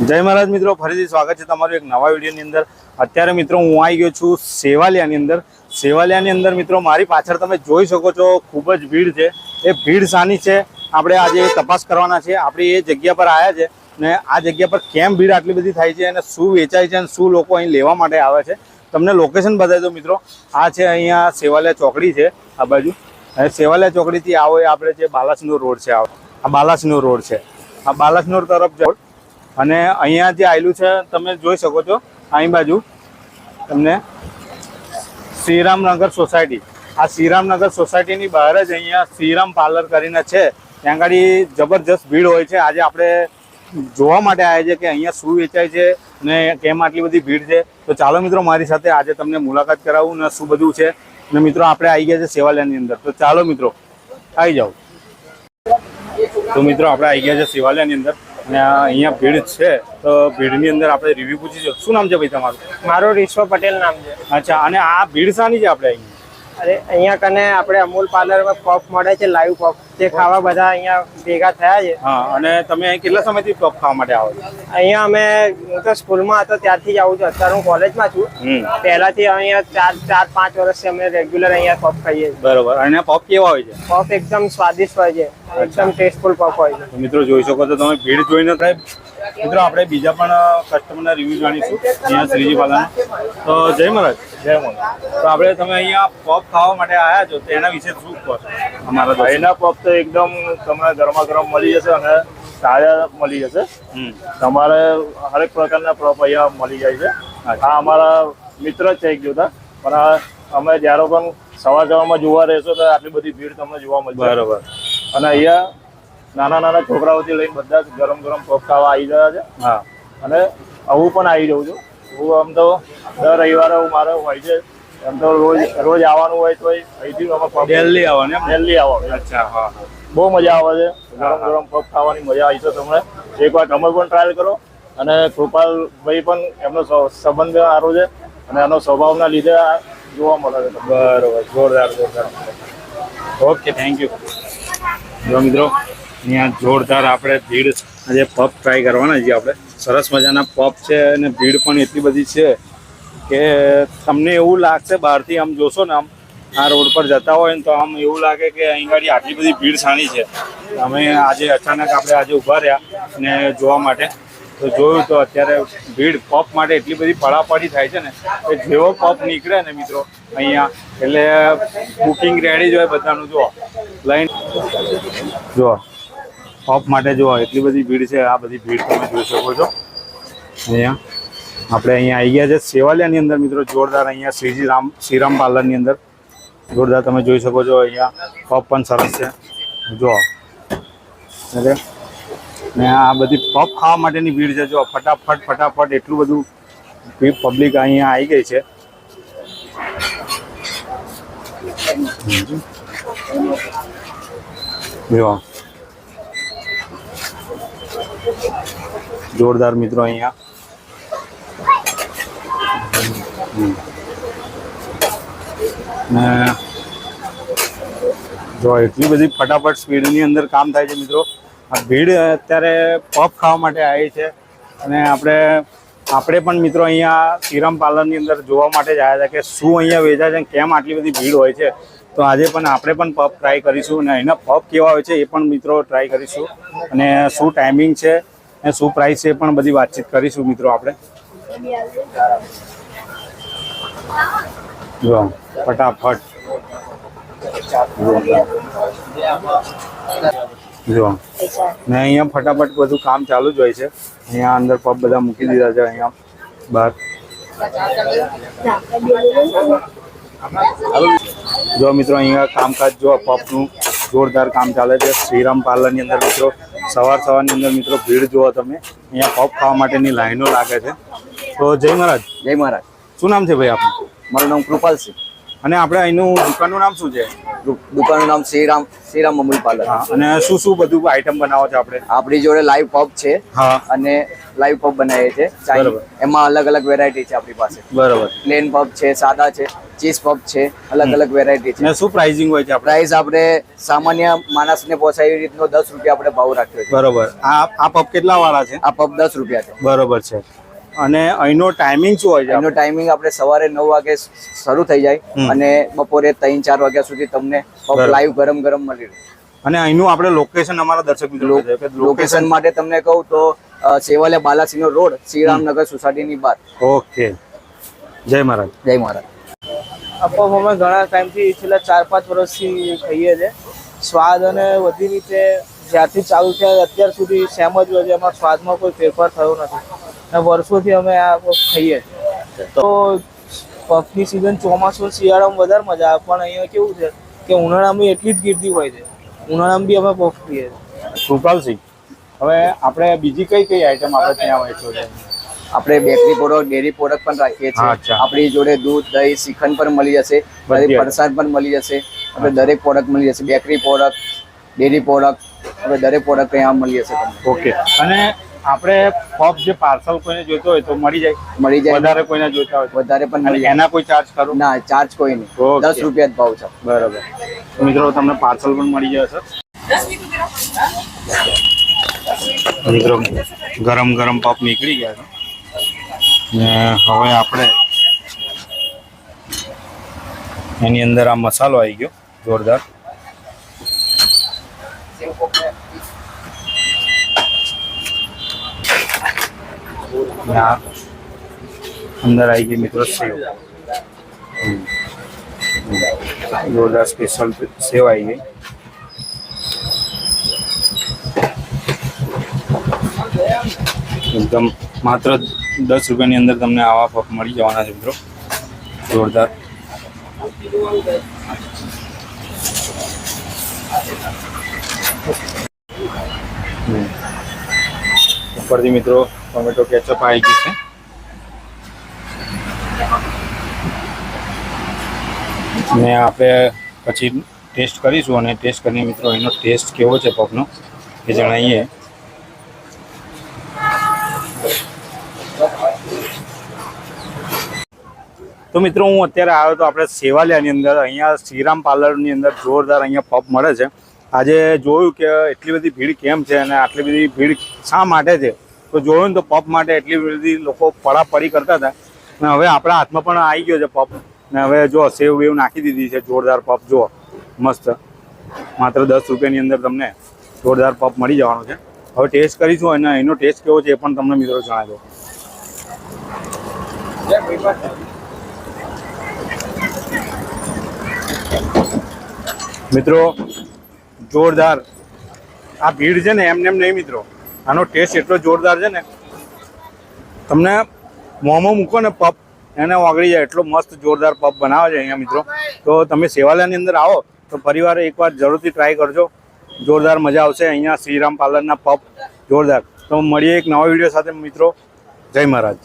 જય મહારાજ મિત્રો, ફરીથી સ્વાગત છે તમારું એક નવા વિડીયોની અંદર. અત્યારે મિત્રો હું આવી ગયો છું સેવાલિયાની અંદર. સેવાલિયાની અંદર મિત્રો મારી પાછળ તમે જોઈ શકો છો, ખૂબ જ ભીડ છે. એ ભીડ સાની છે? આપણે આજે તપાસ કરવાના છે. આપણે એ જગ્યા પર આવ્યા છે ને આ જગ્યા પર કેમ ભીડ આટલી બધી થાય છે અને શું વેચાય છે અને શું લોકો અહીં લેવા માટે આવે છે? તમને લોકેશન બતાવી દો મિત્રો. આ છે અહીંયા સેવાલિયા ચોકડી છે, આ બાજુ. અને સેવાલિયા ચોકડીથી આવો એ આપણે જે બાલાસનોર રોડ છે આ આ બાલાસનોર રોડ છે. આ બાલાસનોર તરફ જાઓ. અને અહીંયા જે આવેલું છે, તમે જોઈ શકો છો અહીં બાજુ તમને શ્રીરામનગર સોસાયટી. આ શ્રીરામનગર સોસાયટીની બહાર જ અહીંયા શ્રીરામ પાર્લર કરીને છે. ત્યાં આગળ જબરજસ્ત ભીડ હોય છે. આજે આપણે જોવા માટે આવ્યા છે કે અહીંયા શું વેચાય છે ને કેમ આટલી બધી ભીડ છે. તો ચાલો મિત્રો, મારી સાથે આજે તમને મુલાકાત કરાવું ને શું બધું છે. ને મિત્રો, આપણે આવી ગયા છે સેવાલયની અંદર. તો ચાલો મિત્રો આવી જાઓ. તો મિત્રો, આપણે આવી ગયા છે સેવાલયની અંદર. અને આ અહીંયા ભીડ છે તો ભીડની અંદર આપણે રિવ્યુ પૂછીશું શું નામ છે ભાઈ તમારું? મારું રિશ્વ પટેલ નામ છે. અચ્છા અને આ ભીડ શાની છે આપણે અહીં? અરે અહીંયા કને આપણે અમૂલ પાર્લરમાં પફ મળે છે લાઈવ પફ જે ખાવા બધા અહીંયા ભેગા થયા છે. હા અને તમે અહીં કેટલા સમયથી પફ ખાવા માટે આવો છો? અહીંયા અમે હું તો સ્કૂલમાં હતો ત્યારથી જ આવું છું. અત્યારે હું કોલેજમાં છું. પહેલાથી અહીંયા ચાર ચાર પાંચ વર્ષથી અમે રેગ્યુલર અહીંયા પફ ખાઈએ છીએ. બરોબર. અને પફ કેવા હોય છે? પફ એકદમ સ્વાદિષ્ટ હોય છે. એકદમ ટેસ્ટફુલ પફ હોય છે. મિત્રો જોઈ શકો તો તમે ભીડ જોઈને થાય. મિત્રો આપણે બીજા પણ કસ્ટમરના રિવ્યુ જાણીશું અહીંયા શ્રીજી પાલાના તો જય મહારાજ. જય મહારાજ. તો આપણે તમે અહીંયા પફ ખાવા માટે આવ્યા છો તો એના વિશે શું કહો અમારા? ભાઈના પફ તો એકદમ તમને ગરમા ગરમ મળી જશે અને તાજા મળી જશે. હમ. તમારે હરેક પ્રકારના પફ અહીંયા મળી જાય છે. આ અમારા મિત્ર જ છે એક જોતા. પણ અમે જ્યારે પણ સવાર સવારમાં જોવા રહેશો તો આટલી બધી ભીડ તમને જોવા મળશે બરાબર. અને અહીંયા નાના નાના છોકરાઓથી લઈને બધા જ ગરમ ગરમ પફ ખાવા આવી ગયા છે. હા. અને હું પણ આવી જાઉં છું. હું આમ તો દર રવિવારે હું મારે હોય છે. એમ તો રોજ રોજ આવવાનું હોય તો અહીંથી અમે દિલ્હી આવવાનું દિલ્હી આવવાનું. અચ્છા હા બહુ મજા આવે છે. ગરમ ગરમ પફ ખાવાની મજા આવી છે તમને. એકવાર તમે પણ ટ્રાયલ કરો. અને કૃપાલભાઈ પણ એમનો સંબંધ સારો છે. અને એનો સ્વભાવના લીધે આ જોવા મળે છે બરોબર જોરદાર જોરદાર. ઓકે થેન્ક યુ જો મિત્રો અહીંયા જોરદાર આપણે ભીડ આજે પફ ટ્રાય કરવાના છીએ આપણે. સરસ મજાના પફ છે અને ભીડ પણ એટલી બધી છે કે તમને એવું લાગશે બહારથી આમ જોશો ને આમ, આ રોડ પર જતા હોય ને તો આમ એવું લાગે કે અહીં ગાડી આટલી બધી ભીડ સાણી છે. અમે આજે અચાનક આપણે આજે ઊભા રહ્યા ને જોવા માટે. તો જોયું તો અત્યારે ભીડ પફ માટે એટલી બધી પડાપડી થાય છે ને કે જેવો પફ નીકળે ને મિત્રો અહીંયા, એટલે બુકિંગ રેડી જ હોય બધાનું. જુઓ. લાઈન જુઓ. પફ માટે જુઓ એટલી બધી ભીડ છે, આ બધી ભીડ તમે જોઈ શકો છો. અહીંયા આપણે અહીંયા આવી ગયા છે. સેવાલિયાની અંદર મિત્રો જોરદાર અહીંયા શ્રીજી રામ, શ્રીરામ પાર્લરની અંદર જોરદાર તમે જોઈ શકો છો. અહીંયા પપ પણ સરસ છે. જુઓ એટલે ને આ બધી પપ ખાવા માટેની ભીડ છે. જો ફટાફટ ફટાફટ એટલું બધું પબ્લિક અહીંયા આવી ગઈ છે. જો. જોરદાર મિત્રો અહીંયા. ને જો એટલી બધી ફટાફટ સ્પીડની અંદર કામ થાય છે મિત્રો. આ ભીડ અત્યારે પફ ખાવા માટે આવી છે. અને આપણે આપણે પણ મિત્રો અહીંયા શ્રીરામ પાર્લરની અંદર જોવા માટે જ આવ્યા હતા કે શું અહીંયા વેચાય છે કેમ આટલી બધી ભીડ હોય છે. તો આજે પણ આપણે પણ પફ ટ્રાય કરીશું અને એના પફ કેવા હોય છે એ પણ મિત્રો ટ્રાય કરીશું. અને શું ટાઈમિંગ છે અને શું પ્રાઇસ છે એ પણ બધી વાતચીત કરીશું મિત્રો આપણે. જો, ફટાફટ. જો, ને અહીંયા ફટાફટ બધું કામ ચાલુ જ હોય છે. અહીંયા અંદર પબ બધા મૂકી દીધા છે, અહીંયા બહાર. જો મિત્રો અહીંયા કામકાજ જો પપનું જોરદાર કામ ચાલે છે શ્રીરામ પાર્લરની અંદર મિત્રો સવાર સવારની અંદર મિત્રો ભીડ જુઓ તમે અહીંયા પપ ખાવા માટેની લાઈનો લાગે છે. તો જય મહારાજ. જય મહારાજ. શું નામ છે ભાઈ આપનું? મારું નામ કૃપાલ છે અને આપણે અહીંનું દુકાનનું નામ શું છે? દુકાનનું નામ શ્રીરામ શ્રીરામ અમૂલ પાર્લર. અને શું શું બધું આઈટમ બનાવો છો આપણે? આપણી જોડે લાઈવ પબ છે હા. અને લાઈવ પબ બનાવીએ ચાઇનીઝ એમાં અલગ અલગ વેરાયટી છે આપણી પાસે. બરાબર. પ્લેન પબ છે સાદા છે ચીઝ પબ છે અલગ અલગ વેરાયટી છે. શું પ્રાઇઝિંગ હોય છે પ્રાઇસ આપણે સામાન્ય માણસને પોસાય એવી રીતનો દસ રૂપિયા આપણે ભાવ રાખ્યો છે. બરોબર. આ આ પબ કેટલા વાળા છે? આ પબ દસ રૂપિયા છે. બરોબર છે. અને અહીંનો ટાઈમિંગ શું હોય છે એનો ટાઈમિંગ આપણે સવારે નવ વાગે શરૂ થઈ જાય અને બપોરે ત્રણ ચાર વાગ્યા સુધી તમને લાઈવ ગરમ ગરમ મળી રહે. અને અહીંનું આપણે લોકેશન અમારા દર્શક મિત્રો લોકેશન માટે તમને કહું તો સેવાલે બાલાસિનો રોડ શ્રીરામનગર સોસાયટીની બહાર. ઓકે. જય મહારાજ. જય મહારાજ. અપમ અમે ઘણા ટાઈમથી છેલ્લા ચાર પાંચ વર્ષથી ખાઈએ છીએ સ્વાદ અને બધી રીતે જ્યારથી ચાલુ થયા અત્યાર સુધી સેમ જ હોય છે. એમાં સ્વાદમાં કોઈ ફેરફાર થયો નથી. વર્ષોથી અમે આ પફ ખાઈએ છીએ. તો પફની સિઝન ચોમાસું શિયાળામાં વધારે મજા આવે પણ અહીંયા કેવું છે કે ઉનાળામાં એટલી જ ગીરતી હોય છે. ઉનાળામાં બી અમે પફ ખાઈએ છીએ. કૃપાલસિંહ હવે આપણે બીજી કઈ કઈ આઈટમ આપણે ત્યાં વેચો છે? આપણે બેકરી પ્રોડક્ટ ડેરી પ્રોડક્ટ પણ રાખીએ છીએ. આપણી જોડે દૂધ દહીં શ્રીખંડ પણ મળી જશે. પ્રસાદ પણ મળી જશે. આપણે દરેક પ્રોડક્ટ મળી જશે. બેકરી પ્રોડક્ટ ડેરી પ્રોડક્ટ આપણે દરેક પ્રોડક્ટ અહીંયા મળી જશે તમને. ઓકે અને આપણે પબ જે પાર્સલ કોઈને જોઈતો હોય તો મળી જાય. મળી જાય. વધારે કોઈને જોઈતા હોય વધારે પણ જાય. એના કોઈ ચાર્જ કરો ના ચાર્જ કોઈ નહીં. દસ રૂપિયા જ ભાવ છે. બરાબર. મિત્રો તમને પાર્સલ પણ મળી જશે. મિત્રો ગરમ ગરમ પપ નીકળી ગયા છે. ને હવે આપણે એની અંદર આ મસાલો આવી ગયો. જોરદાર. ને આ અંદર આવી ગઈ મિત્રો સેવ હમ. જોરદાર સ્પેશિયલ સેવ આવી ગઈ એકદમ માત્ર દસ રૂપિયાની અંદર તમને આવા પપ મળી જવાના છે મિત્રો જોરદાર હમ. ઉપરથી મિત્રો ટોમેટો કેચઅપ આવી ગયું છે. ને આપણે પછી ટેસ્ટ કરીશું અને ટેસ્ટ કરીને મિત્રો એનો ટેસ્ટ કેવો છે પપનો એ જણાવીએ. તો મિત્રો હું અત્યારે આવ્યો તો આપણે સેવાલિયાની અંદર, અહીંયા શ્રીરામ પાર્લરની અંદર જોરદાર અહીંયા પપ મળે છે. આજે જોયું કે એટલી બધી ભીડ કેમ છે અને આટલી બધી ભીડ શા માટે છે? તો જોયું ને તો પપ માટે એટલી બધી લોકો પડાપડી કરતા હતા. અને હવે આપણા હાથમાં પણ આવી ગયો છે પપ. ને હવે જો સેવ વેવ નાખી દીધી છે જોરદાર પપ જો મસ્ત. માત્ર દસ રૂપિયાની અંદર તમને જોરદાર પપ મળી જવાનો છે. હવે ટેસ્ટ કરીશું અને એનો ટેસ્ટ કેવો છે એ પણ તમને મિત્રો જણાવજો મિત્રો, જોરદાર. આ ભીડ છે ને એમને એમ નહીં મિત્રો. આનો ટેસ્ટ એટલો જોરદાર છે ને, તમને મોંમાં મૂકો ને પપ એને ઓગળી જાય, એટલો મસ્ત જોરદાર પપ બનાવે છે અહીંયા મિત્રો. તો તમે સેવાલયની અંદર આવો, તો પરિવાર એકવાર જરૂરથી ટ્રાય કરજો. જોરદાર મજા આવશે અહીંયા શ્રીરામ પાર્લરના પપ જોરદાર. તો મળીએ એક નવા વીડિયો સાથે મિત્રો. જય મહારાજ.